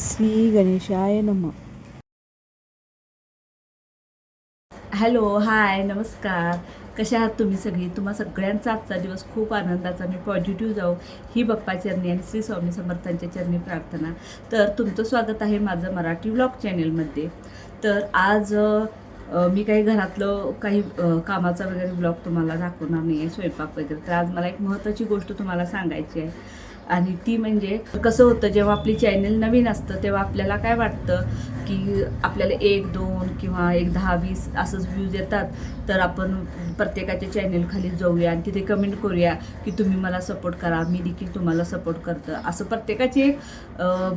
श्री गणेशाय नम. Hello hi नमस्कार. कशा आहात तुम्ही सगळी? तुम्हा सगळ्यांचा आजचा दिवस खूप आनंदाचा आणि पॉझिटिव्ह जाऊ ही बाप्पा चरणी आणि श्री स्वामी समर्थांच्या चरणी प्रार्थना. तर तुमचं स्वागत आहे माझं मराठी व्लॉग चॅनेलमध्ये तर आज मी काही घरातलं काही कामाचा वगैरे ब्लॉग तुम्हाला दाखवणार नाही आहे स्वयंपाक वगैरे. तर आज मला एक महत्त्वाची गोष्ट तुम्हाला सांगायची आहे. आणि ती म्हणजे कसं होतं जेव्हा आपली चॅनल नवीन असतं तेव्हा आपल्याला काय वाटतं की आपल्याला एक दोन किंवा एक दहा वीस असंच व्ह्यूज येतात तर आपण प्रत्येकाच्या चॅनलखाली जाऊया आणि तिथे कमेंट करूया की तुम्ही मला सपोर्ट करा मी देखील तुम्हाला सपोर्ट करतं. असं प्रत्येकाची एक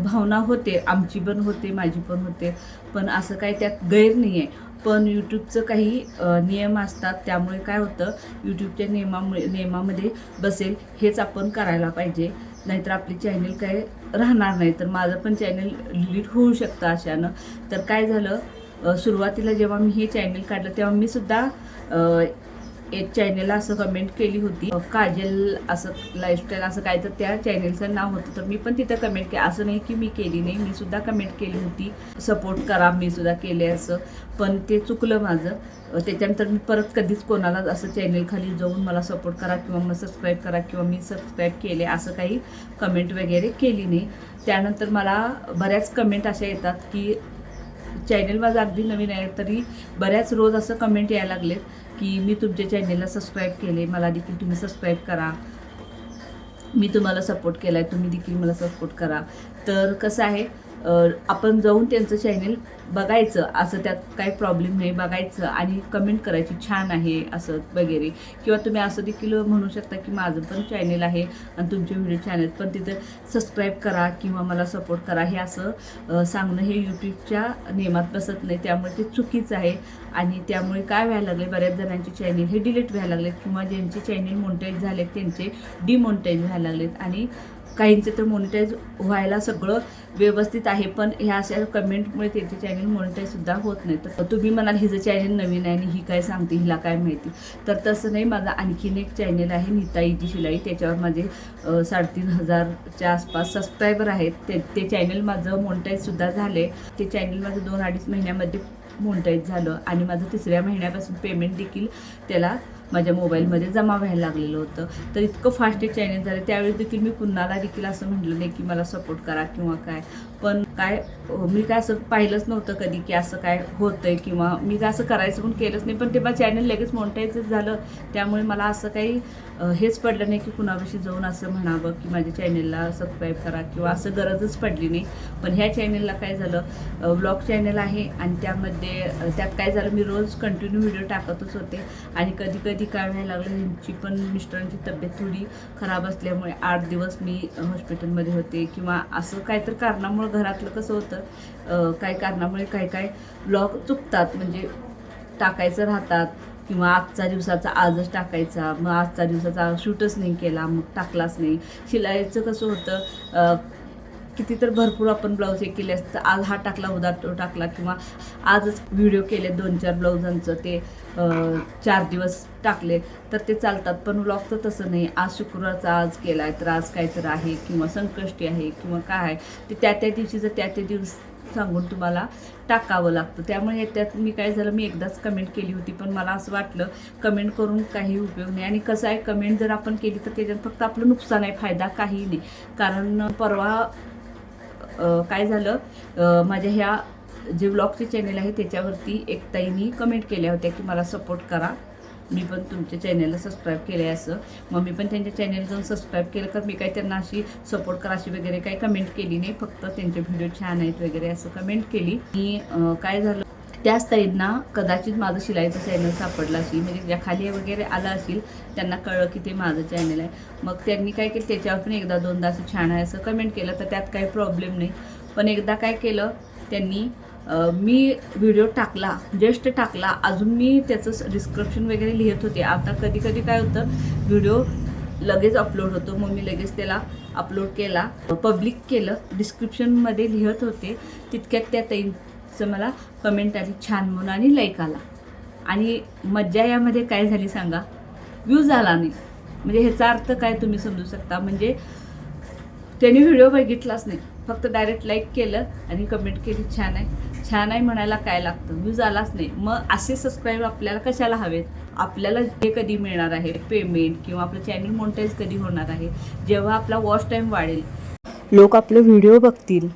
भावना होते आमची पण होते माझी पण होते. पण असं काही त्यात गैर नाही आहे पण यूट्यूबचं काही नियम असतात त्यामुळे काय होतं यूट्यूबच्या नियमामुळे नियमामध्ये बसेल हेच आपण करायला पाहिजे. नाहीतर आपली चॅनल काय राहणार नाही. तर माझं पण चॅनल डिलीट होऊ शकतं अशानं. तर काय झालं सुरुवातीला जेव्हा मी हे चॅनल काढलं तेव्हा मी सुद्धा एक चॅनलला असं कमेंट केली होती. काजल असं लाईफस्टाईल असं काय तर त्या चॅनलचं नाव होतं. तर मी पण तिथं कमेंट केलं असं नाही की मी केली नाही. मी सुद्धा कमेंट केली होती. सपोर्ट करा मी सुद्धा केले असं. पण ते चुकलं माझं. त्याच्यानंतर मी परत कधीच कोणाला असं चॅनल खाली जाऊन मला सपोर्ट करा किंवा मला सबस्क्राईब करा किंवा मी सबस्क्राईब केले असं काही कमेंट वगैरे केली नाही. त्यानंतर मला बऱ्याच कमेंट अशा येतात की चॅनल माझं अगदी नवीन आहे तरी बऱ्याच रोज असं कमेंट यायला लागलेत. की मी तुमच्या चॅनेलला सबस्क्राईब केले मला देखील तुम्ही सबस्क्राईब करा. मी तुम्हाला सपोर्ट केला आहे तुम्ही देखील मला सपोर्ट करा. तर कसं आहे आपण जाऊन त्यांचं चॅनल बघायचं. असं त्यात काही प्रॉब्लेम नाही बघायचं आणि कमेंट करायची छान आहे असं वगैरे. किंवा तुम्ही असं देखील म्हणू शकता की माझं पण चॅनल आहे आणि तुमचे व्हिडिओ छान आहेत पण तिथं सबस्क्राईब करा किंवा मला सपोर्ट करा हे असं सांगणं हे यूट्यूबच्या नियमात बसत नाही. त्यामुळे ते चुकीचं आहे आणि त्यामुळे काय व्हायला लागले बऱ्याच जणांचे चॅनेल हे डिलीट व्हायला लागलेत किंवा ज्यांचे चॅनेल मोनिटाईज झालेत त्यांचे डिमोनिटाईज व्हायला लागलेत आणि काहींचे तर मोनिटाईज व्हायला सगळं व्यवस्थित आहे पण ह्या अशा कमेंटमुळे त्यांचे चॅनल मोनिटाईजसुद्धा होत नाही तर तुम्ही म्हणाल हिचं चॅनल नवीन आहे आणि ही काय सांगते हिला काय माहिती? तर तसं नाही माझा आणखीन एक चॅनल आहे नीताईची शिलाई. त्याच्यावर माझे साडेतीन हजारच्या आसपास सबस्क्रायबर आहेत. ते ते चॅनल माझं मोनिटाईजसुद्धा झाले ते चॅनल माझं दोन अडीच महिन्यामध्ये मोनिटाईज झालं आणि माझं तिसऱ्या महिन्यापासून पेमेंट देखील त्याला माझ्या मोबाईलमध्ये जमा व्हायला लागलेलं होतं. तर इतकं फास्ट एक चॅनेल झालं. त्यावेळी देखील मी कुणाला देखील असं म्हटलं नाही की मला सपोर्ट करा किंवा काय. पण काय मी काय असं पाहिलंच नव्हतं कधी की असं काय होतंय किंवा मी काय असं करायचं पण केलंच नाही. पण ते चॅनल लगेच मोनिटाईजच झालं. त्यामुळे मला असं काही हेच पडलं नाही की कुणाविषयी जाऊन असं म्हणावं की माझ्या चॅनलला सबस्क्राईब करा किंवा असं गरजच पडली नाही. पण ह्या चॅनलला काय झालं ब्लॉग चॅनल आहे आणि त्यामध्ये त्यात काय झालं मी रोज कंटिन्यू व्हिडिओ टाकतच होते. आणि कधी कधी काय व्हायला लागलं. ह्यांची पण मिस्टरांची तब्येत थोडी खराब असल्यामुळे आठ दिवस मी हॉस्पिटलमध्ये होते. किंवा असं काय तर कारणामुळं घरातलं कसं होतं काही कारणामुळे काय काय ब्लॉग चुकतात. म्हणजे टाकायचं राहतात किंवा आजचा दिवसाचा आजच टाकायचा. मग आजचा दिवसाचा शूटच नाही केला मग टाकलाच नाही. शिलाईचं कसं होतं किती तर भरपूर आपण ब्लाऊज हे केले असतं. आज हा टाकला उदा तो टाकला किंवा आजच व्हिडिओ केले दोन चार ब्लाऊजांचं. ते चार दिवस टाकले तर ते चालतात. पण ब्लॉगचं तसं नाही. आज शुक्रवारचा आज केला आहे तर आज काय तर आहे किंवा संकष्टी आहे किंवा काय आहे. ते त्या त्या दिवशीचं त्या त्या दिवस सांगून तुम्हाला टाकावं लागतं. त्यामुळे त्यात मी काय झालं मी एकदाच कमेंट केली होती. पण मला असं वाटलं कमेंट करून काही उपयोग नाही. आणि कसं आहे कमेंट जर आपण केली तर त्याच्यात फक्त आपलं नुकसान आहे फायदा काही नाही. कारण परवा काय झालं? माझ्या ह्या जे ब्लॉगचे चॅनल आहे त्याच्यावरती एक ताईनी कमेंट केल्या होत्या की मला सपोर्ट करा. मी पण तुमच्या चॅनलला सबस्क्राईब केलं आहे असं. मग मी पण त्यांच्या चॅनल जाऊन सबस्क्राईब केलं तर मी काही त्यांना अशी सपोर्ट करा अशी वगैरे काही कमेंट केली नाही. फक्त त्यांचे व्हिडिओ छान आहेत वगैरे असं कमेंट केली. आणि काय झालं त्याच ताईंना कदाचित माझं शिलाईचं चॅनल सापडलं असेल म्हणजे ज्या खाली वगैरे आलं असेल त्यांना कळलं की ते माझं चॅनल आहे. मग त्यांनी काय केलं त्याच्यावर पण एकदा दोनदा असं छान आहे असं कमेंट केलं तर त्यात काही प्रॉब्लेम नाही. पण एकदा काय केलं त्यांनी मी व्हिडिओ टाकला जस्ट टाकला. अजून मी त्याचं डिस्क्रिप्शन वगैरे लिहित होते. आता कधी कधी काय होतं व्हिडिओ लगेच अपलोड होतो. मग मी लगेच त्याला अपलोड केला. पब्लिक केलं डिस्क्रिप्शनमध्ये लिहित होते. तितक्यात त्या असं मला कमेंट आली छान म्हणून आणि लाईक आला. आणि मज्जा यामध्ये काय झाली सांगा? व्ह्यूज आला नाही. म्हणजे ह्याचा अर्थ काय तुम्ही समजू शकता? म्हणजे त्याने व्हिडिओ बघितलाच नाही. फक्त डायरेक्ट लाईक केलं आणि कमेंट केली छान आहे. छान आहे म्हणायला काय लागतं? व्ह्यूज आलाच नाही. मग असे सबस्क्राईब आपल्याला कशाला हवेत? आपल्याला हे कधी मिळणार आहे? पेमेंट किंवा आपलं चॅनल मोनिटाईज कधी होणार आहे? जेव्हा आपला वॉच टाईम वाढेल. लोक आपले व्हिडिओ बघतील.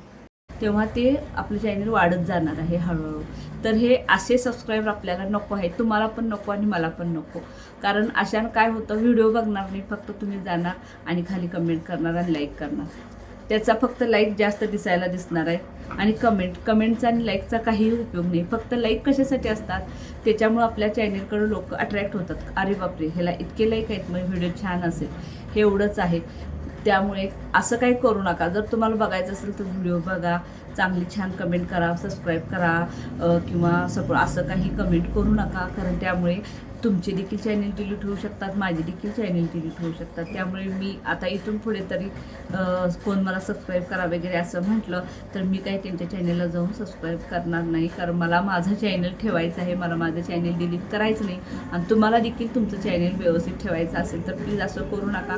तेव्हा ते आपलं चॅनल वाढत जाणार आहे हळूहळू. तर हे असे सबस्क्राईबर आपल्याला नको आहे तुम्हाला पण नको आणि मला पण नको. कारण अशानं काय होतं व्हिडिओ बघणार नाही फक्त तुम्ही जाणार आणि खाली कमेंट करणार आणि लाईक करणार. त्याचा फक्त लाईक जास्त दिसायला दिसणार आहे. आणि कमेंट कमेंटचा आणि लाईकचा काहीही उपयोग नाही. फक्त लाईक कशासाठी असतात? त्याच्यामुळं आपल्या चॅनेलकडे लोक अट्रॅक्ट होतात. अरे बापरे ह्याला इतके लाईक आहेत मग व्हिडिओ छान असेल. हे एवढंच आहे. त्यामुळे असं काही करू नका. जर तुम्हाला बघायचं असेल तर व्हिडिओ बघा चांगली छान कमेंट करा सबस्क्राईब करा किंवा सपोर्ट असं काही कमेंट करू नका. कारण त्यामुळे तुमचे देखील चॅनेल डिलीट होऊ शकतात माझे देखील चॅनेल डिलीट होऊ शकतात. त्यामुळे मी आता इथून पुढे तरी कोण मला सबस्क्राईब करा वगैरे असं म्हटलं तर मी काही त्यांच्या चॅनेलला जाऊन सबस्क्राईब करणार नाही. कारण मला माझं चॅनल ठेवायचं आहे मला माझं चॅनल डिलीट करायचं नाही. आणि तुम्हाला देखील तुमचं चॅनल व्यवस्थित ठेवायचं असेल तर प्लीज असं करू नका.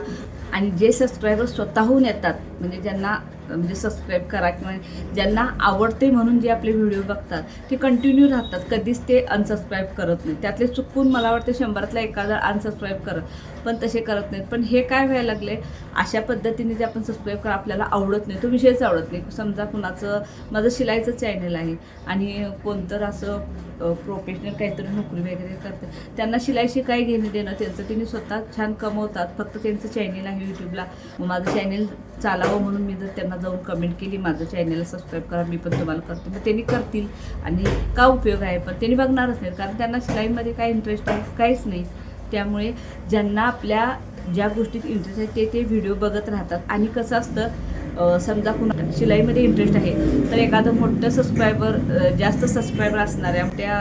आणि जे सबस्क्रायबर स्वतःहून येतात म्हणजे ज्यांना म्हणजे सबस्क्राईब करा किंवा ज्यांना आवडते म्हणून जे आपले व्हिडिओ बघतात ते कंटिन्यू राहतात. कधीच ते अनसबस्क्राईब करत नाही त्यातले चुकून मला वाटतं शंभरातला एखादा अनसबस्क्राईब करत पण तसे करत नाहीत. पण हे काय व्हायला लागले? अशा पद्धतीने जे आपण सबस्क्राईब करा आपल्याला आवडत नाही. तो विषयच आवडत नाही. समजा कुणाचं माझं शिलाईचं चॅनल आहे आणि कोणतं असं प्रोफेशनल काहीतरी नोकरी वगैरे करतात. त्यांना शिलाईशी काय घेणं देणं त्यांचं त्यांनी स्वतः छान कमवतात. फक्त त्यांचं चॅनेल आहे यूट्यूबला माझं चॅनेल चालावं म्हणून मी जर त्यांना जाऊन कमेंट केली माझं चॅनेलला सबस्क्राईब करा मी पण तुम्हाला करते. मग त्यांनी करतील. आणि का उपयोग आहे? पण त्यांनी बघणारच नाही. कारण त्यांना शिलाईमध्ये काय इंटरेस्ट आहे? काहीच नाही. त्यामुळे ज्यांना आपल्या ज्या गोष्टीत इंटरेस्ट आहे ते ते व्हिडिओ बघत राहतात. आणि कसं असतं समजा कुणा शिलाईमध्ये इंटरेस्ट आहे तर एखादं मोठं सबस्क्रायबर जास्त सबस्क्रायबर असणाऱ्या त्या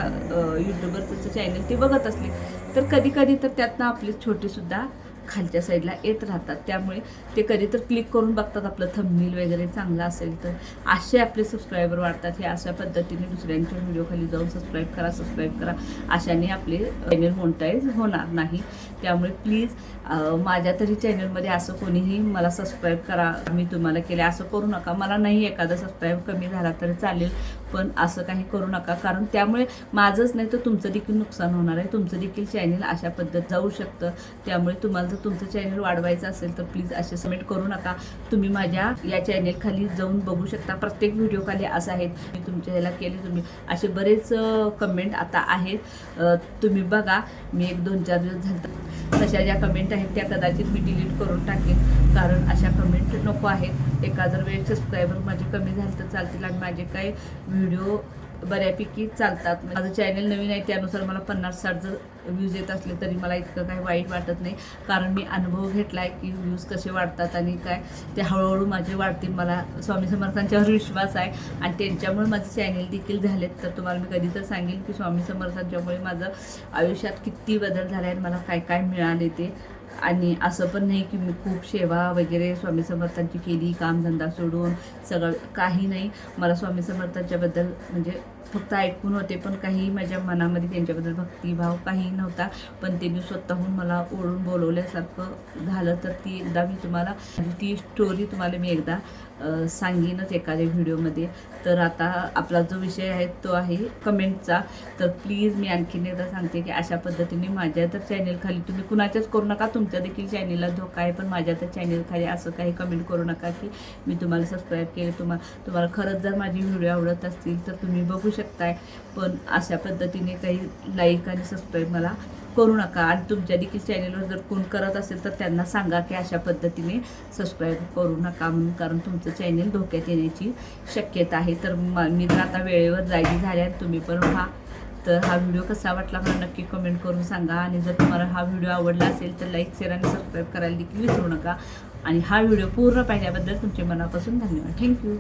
यूट्यूबरचं चॅनल ते बघत असले तर कधी कधी तर त्यातनं आपली छोटीसुद्धा खालच्या साईडला येत राहतात. त्यामुळे ते कधी तर क्लिक करून बघतात आपलं थंबनील वगैरे चांगलं असेल तर. असे आपले सबस्क्रायबर वाढतात. हे अशा पद्धतीने दुसऱ्यांच्या व्हिडिओखाली जाऊन सबस्क्राईब करा सबस्क्राईब करा. अशाने आपले चॅनल मोनिटाईज होणार नाही. त्यामुळे प्लीज माझ्या तरी चॅनलमध्ये असं कोणीही मला सबस्क्राईब करा. मी तुम्हाला केले असं करू नका. मला नाही एखादा सबस्क्राईब कमी झाला तरी चालेल. पण असं काही करू नका. कारण त्यामुळे माझंच नाही तर तुमचं देखील नुकसान होणार आहे. तुमचं देखील चॅनल अशा पद्धत जाऊ शकतं. त्यामुळे तुम्हाला जर तुमचं चॅनल वाढवायचं असेल तर प्लीज असे सबमिट करू नका. तुम्ही माझ्या या चॅनलखाली जाऊन बघू शकता. प्रत्येक व्हिडिओ खाली असं आहेत. मी तुमच्या ह्याला केले तुम्ही. असे बरेच कमेंट आता आहेत. तुम्ही बघा. मी एक दोन चार दिवस झालं तशा ज्या कमेंट आहेत त्या कदाचित मी डिलीट करून टाकेन. कारण अशा कमेंट नको आहेत. एका जर वेळ सबस्क्रायबर माझे कमी झाले तर चालतील आणि माझे काही व्हिडिओ बऱ्यापैकी चालतात. म्हणजे माझं चॅनल नवीन आहे त्यानुसार मला पन्नास साठ जर व्ह्यूज येत असले तरी मला इतकं काही वाईट वाटत नाही. कारण मी अनुभव घेतला आहे की व्ह्यूज कसे वाढतात आणि काय. ते हळूहळू माझे वाढतील मला स्वामी समर्थांच्यावर विश्वास आहे आणि त्यांच्यामुळे माझे चॅनल देखील झालेत. तर तुम्हाला मी कधी तर सांगेन की स्वामी समर्थांच्यामुळे माझं आयुष्यात किती बदल झाला आहे मला काय काय मिळाले ते. आणि असं पण नाही की मी खूप सेवा वगैरे स्वामी समर्थांची केली कामधंदा सोडून सगळं काही नाही. मला स्वामी समर्थांच्याबद्दल म्हणजे फक्त ऐकून होते पण काही माझ्या मनामध्ये त्यांच्याबद्दल भक्तिभाव काही नव्हता. पण त्यांनी स्वतःहून मला ओढून बोलवल्यासारखं झालं तर ती एकदा मी तुम्हाला ती स्टोरी तुम्हाला मी एकदा सांगेनच एखाद्या व्हिडिओमध्ये तर आता आपला जो विषय आहे तो आहे कमेंटचा तर प्लीज मी आणखीन एकदा सांगते की अशा पद्धतीने माझ्या तर चॅनेलखाली तुम्ही कुणाच्याच करू नका तुमच्या देखील चॅनेलला धोका आहे पण माझ्या तर चॅनेलखाली असं काही कमेंट करू नका की मी तुम्हाला सबस्क्राईब केले तुम्हाला तुम्हाला खरंच जर माझी व्हिडिओ आवडत असतील तर तुम्ही बघू शकताय. पण अशा पद्धतीने काही लाईक आणि सबस्क्राईब मला करू नका. आणि तुमच्या देखील चॅनेलवर जर कोण करत असेल तर त्यांना सांगा की अशा पद्धतीने सबस्क्राईब करू नका म्हणून. कारण तुमचं चॅनेल धोक्यात येण्याची शक्यता आहे. तर मी तर आता वेळेवर जागी झाल्या तुम्ही पण पहा. तर हा व्हिडिओ कसा वाटला मला नक्की कमेंट करून सांगा. आणि जर तुम्हाला हा व्हिडिओ आवडला असेल तर लाईक शेअर आणि सबस्क्राईब करायला देखील विसरू नका. आणि हा व्हिडिओ पूर्ण पाहिल्याबद्दल तुमचे मनापासून धन्यवाद. थँक्यू